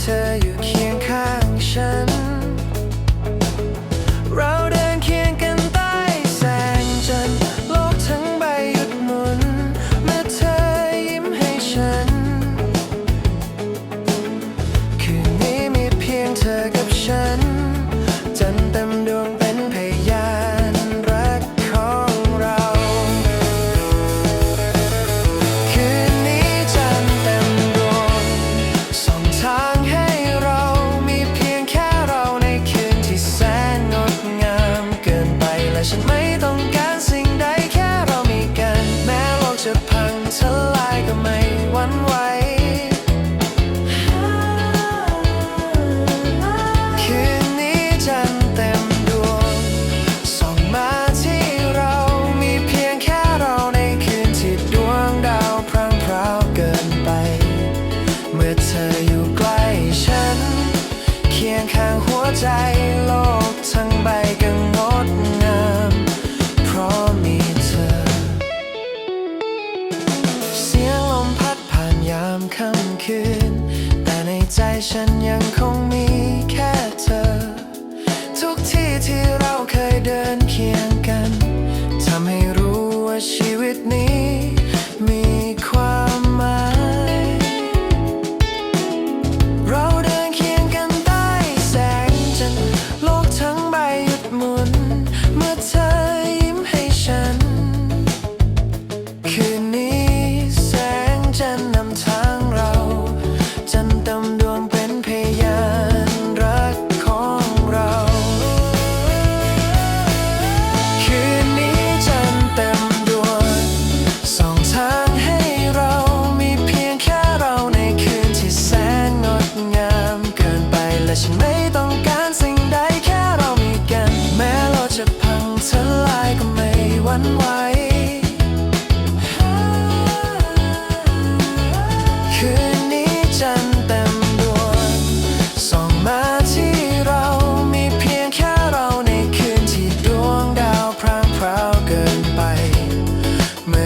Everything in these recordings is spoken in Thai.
เธออยู่เคียง ฉันไม่ต้องการสิ่งใดแค่เรามีกัน แม้โลกจะพังทลายก็ไม่หวั่นไหวคืนนี้จันเต็มดวงส่องมาที่เรามีเพียงแค่เราในคืนที่ดวงดาวพรางพราวเกินไป เมื่อเธออยู่ใกล้ฉัน เคียงข้างหัวใจโลกทั้งใบกัง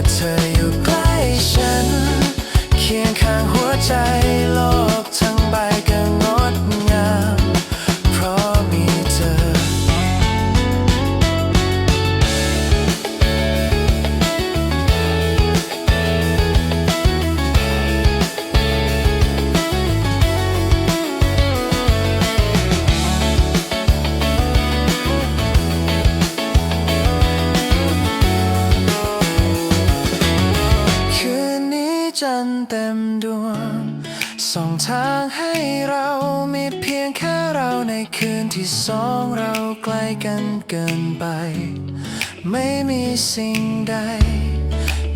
Take. ทางให้เรามีเพียงแค่เราในคืนที่สองเราใกล้กันเกินไป ไม่มีสิ่งใด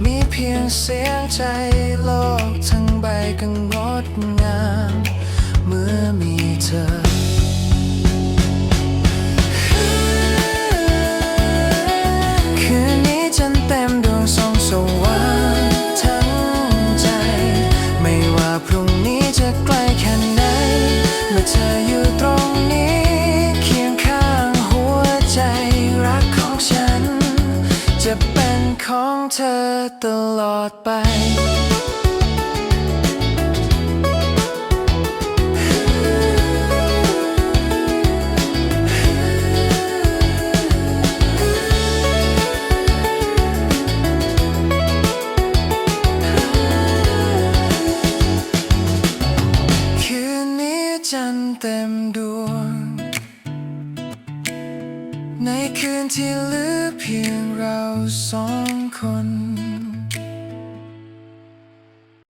มีเพียงเสียงใจโลกทั้งใบก็งดงาม เมื่อมีเธอ ของเธอตลอดไป ในคืนที่เหลือเพียงเราสองคน